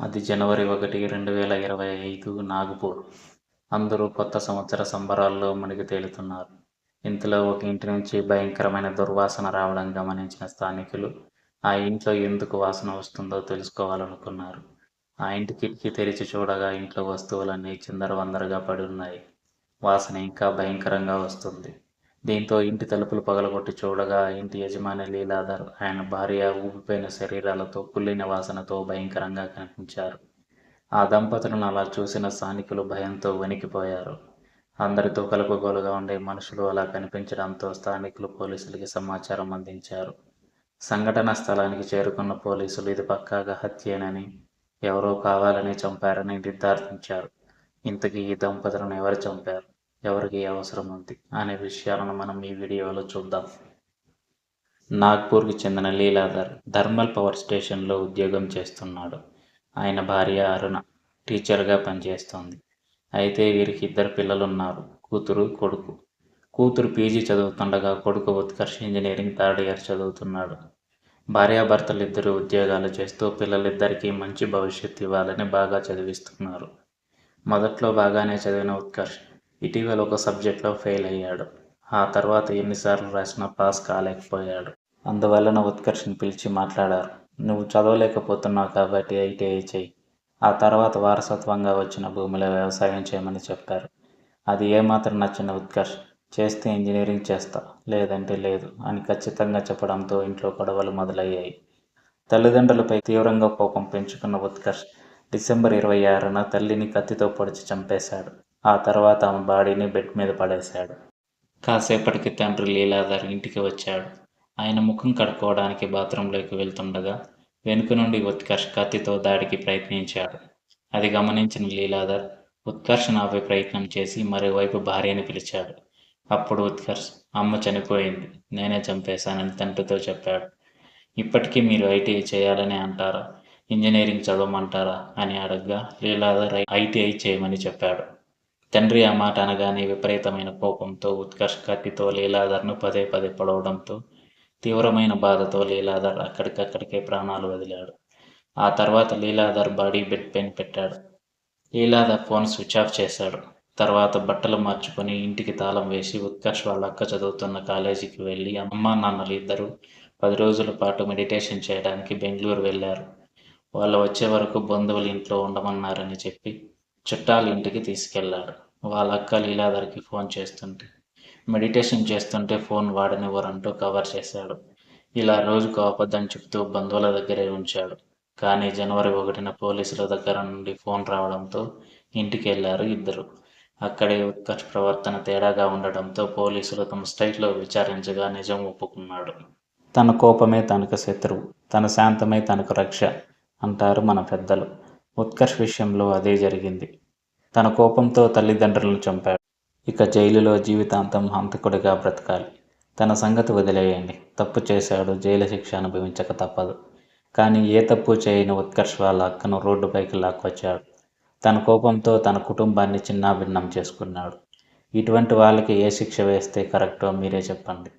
అది జనవరి ఒకటి రెండు వేల ఇరవై ఐదు నాగపూర్. అందరూ కొత్త సంవత్సర సంబరాల్లో మునిగి తేలుతున్నారు. ఇంతలో ఒక ఇంటి నుంచి భయంకరమైన దుర్వాసన రావడం గమనించిన స్థానికులు ఆ ఇంట్లో ఎందుకు వాసన వస్తుందో తెలుసుకోవాలనుకున్నారు. ఆ ఇంటి కిటికీ తెరిచి చూడగా ఇంట్లో వస్తువులన్నీ చిందరవందరగా పడి ఉన్నాయి. వాసన ఇంకా భయంకరంగా వస్తుంది. దీంతో ఇంటి తలుపులు పగలగొట్టి చూడగా ఇంటి యజమాని లీలాధర్ ఆయన భార్య ఊపిపోయిన శరీరాలతో కుళ్ళిన వాసనతో భయంకరంగా కనిపించారు. ఆ దంపతులను అలా చూసిన స్థానికులు భయంతో వణికిపోయారు. అందరితో కలుపుగోలుగా ఉండే మనుషులు అలా కనిపించడంతో స్థానికులు పోలీసులకి సమాచారం అందించారు. సంఘటన స్థలానికి చేరుకున్న పోలీసులు ఇది పక్కాగా హత్యేనని ఎవరో కావాలని చంపారని నిర్ధారించారు. ఇంతకీ ఈ దంపతులను ఎవరు చంపారు? ఎవరికి అవసరం ఉంది అనే విషయాలను మనం ఈ వీడియోలో చూద్దాం. నాగ్పూర్కి చెందిన లీలాధర్ థర్మల్ పవర్ స్టేషన్లో ఉద్యోగం చేస్తున్నాడు. ఆయన భార్య అరుణ టీచర్గా పనిచేస్తోంది. అయితే వీరికి ఇద్దరు పిల్లలున్నారు కూతురు కొడుకు. కూతురు పీజీ చదువుతుండగా కొడుకు ఉత్కర్ష్ ఇంజనీరింగ్ థర్డ్ ఇయర్ చదువుతున్నాడు. భార్యాభర్తలు ఇద్దరు ఉద్యోగాలు చేస్తూ పిల్లలిద్దరికీ మంచి భవిష్యత్తు ఇవ్వాలని బాగా చదివిస్తున్నారు. మొదట్లో బాగానే చదివిన ఉత్కర్ష్ ఇటీవల ఒక సబ్జెక్ట్లో ఫెయిల్ అయ్యాడు. ఆ తర్వాత ఎన్నిసార్లు రాసినా పాస్ కాలేకపోయాడు. అందువలన ఉత్కర్ష్ని పిలిచి మాట్లాడారు. నువ్వు చదవలేకపోతున్నావు కాబట్టి ఐటీఐ చేయి ఆ తర్వాత వారసత్వంగా వచ్చిన భూమిలో వ్యవసాయం చేయమని చెప్పారు. అది ఏమాత్రం నచ్చిన ఉత్కర్ష్. చేస్తే ఇంజనీరింగ్ చేస్తా. లేదంటే లేదు అని ఖచ్చితంగా చెప్పడంతో ఇంట్లో గొడవలు మొదలయ్యాయి. తల్లిదండ్రులపై తీవ్రంగా కోపం పెంచుకున్న ఉత్కర్ష్ డిసెంబర్ ఇరవై ఆరున తల్లిని కత్తితో పొడిచి చంపేశాడు. ఆ తర్వాత ఆమె బాడీని బెడ్ మీద పడేశాడు. కాసేపటికి తండ్రి లీలాధర్ ఇంటికి వచ్చాడు. ఆయన ముఖం కడుక్కోవడానికి బాత్రూంలోకి వెళ్తుండగా వెనుక నుండి ఉత్కర్ష్ కత్తితో దాడికి ప్రయత్నించాడు. అది గమనించిన లీలాధర్ ఉత్కర్ష్ ఆపే ప్రయత్నం చేసి మరోవైపు భార్యని పిలిచాడు. అప్పుడు ఉత్కర్ష్ అమ్మ చనిపోయింది. నేనే చంపేశానని తండ్రితో చెప్పాడు. ఇప్పటికీ మీరు ఐటీఐ చేయాలని అంటారా? ఇంజనీరింగ్ చదవమంటారా? అని అడగ్గా లీలాధర్ ఐటీఐ చేయమని చెప్పాడు. తండ్రి ఆ మాట అనగానే విపరీతమైన కోపంతో ఉత్కర్ష్ కత్తితో లీలాధర్ను పదే పదే పొడవడంతో తీవ్రమైన బాధతో లీలాధర్ అక్కడికక్కడికే ప్రాణాలు వదిలాడు. ఆ తర్వాత లీలాధర్ బాడీ బెడ్ పెయిన్ పెట్టాడు. లీలాధర్ ఫోన్ స్విచ్ ఆఫ్ చేశాడు. తర్వాత బట్టలు మార్చుకొని ఇంటికి తాళం వేసి ఉత్కర్ష్ వాళ్ళ అక్క చదువుతున్న కాలేజీకి వెళ్ళి అమ్మ నాన్నలు ఇద్దరు పది రోజుల పాటు మెడిటేషన్ చేయడానికి బెంగళూరు వెళ్ళారు. వాళ్ళు వచ్చే వరకు బంధువులు ఇంట్లో ఉండమన్నారని చెప్పి చుట్టాల ఇంటికి తీసుకెళ్ళాడు వాళ్ళ అక్క లీలాధర్కి ఫోన్ చేస్తుంటే మెడిటేషన్ చేస్తుంటే ఫోన్ వాడనివ్వరంటూ కవర్ చేశాడు. ఇలా రోజుకు అబద్ధం చెప్తూ బంధువుల దగ్గరే ఉంచాడు. కానీ జనవరి ఒకటిన పోలీసుల దగ్గర నుండి ఫోన్ రావడంతో ఇంటికి వెళ్ళారు ఇద్దరు. అక్కడే ఉత్కర్ష్ ప్రవర్తన తేడాగా ఉండడంతో పోలీసులు తమ స్టైల్లో విచారించగా నిజం ఒప్పుకున్నాడు. తన కోపమే తనకు శత్రువు తన శాంతమే తనకు రక్ష అంటారు మన పెద్దలు. ఉత్కర్ష్ విషయంలో అదే జరిగింది. తన కోపంతో తల్లిదండ్రులను చంపాడు. ఇక జైలులో జీవితాంతం హంతకుడిగా బ్రతకాలి. తన సంగతి వదిలేయండి. తప్పు చేశాడు జైలు శిక్ష అనుభవించక తప్పదు. కానీ ఏ తప్పు చేయని ఉత్కర్ష్ వాళ్ళ అక్కను రోడ్డుపైకి లాక్కొచ్చాడు. తన కోపంతో తన కుటుంబాన్ని చిన్నాభిన్నం చేసుకున్నాడు. ఇటువంటి వాళ్ళకి ఏ శిక్ష వేస్తే కరెక్టో మీరే చెప్పండి.